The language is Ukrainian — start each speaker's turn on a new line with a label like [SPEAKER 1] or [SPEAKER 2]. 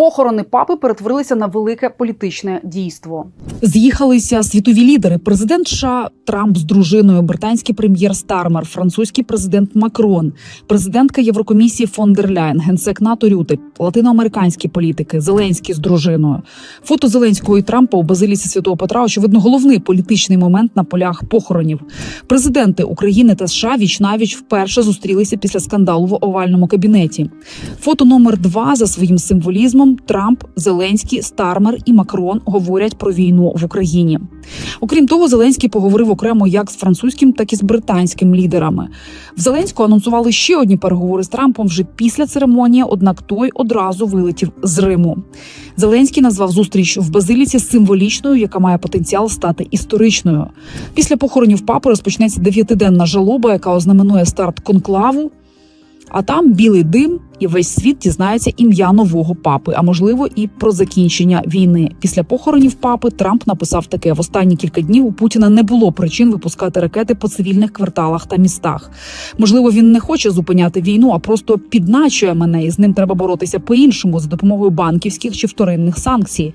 [SPEAKER 1] Похорони папи перетворилися на велике політичне дійство.
[SPEAKER 2] З'їхалися світові лідери. Президент США Трамп з дружиною, британський прем'єр Стармер, французький президент Макрон, президентка Єврокомісії фон дер Ляйн, генсек НАТО Рюте, латиноамериканські політики, Зеленський з дружиною. Фото Зеленського і Трампа у базиліці Святого Петра, очевидно, головний політичний момент на полях похоронів. Президенти України та США віч навіч вперше зустрілися після скандалу в овальному кабінеті. Фото номер два за своїм символізмом Трамп, Зеленський, Стармер і Макрон говорять про війну в Україні. Окрім того, Зеленський поговорив окремо як з французьким, так і з британським лідерами. В Зеленського анонсували ще одні переговори з Трампом вже після церемонії, однак той одразу вилетів з Риму. Зеленський назвав зустріч в Базиліці символічною, яка має потенціал стати історичною. Після похоронів папи розпочнеться дев'ятиденна жалоба, яка ознаменує старт конклаву. А там білий дим, і весь світ дізнається ім'я нового папи, а можливо, і про закінчення війни. Після похоронів папи Трамп написав таке: в останні кілька днів у Путіна не було причин випускати ракети по цивільних кварталах та містах. Можливо, він не хоче зупиняти війну, а просто підначує мене, і з ним треба боротися по-іншому за допомогою банківських чи вторинних санкцій.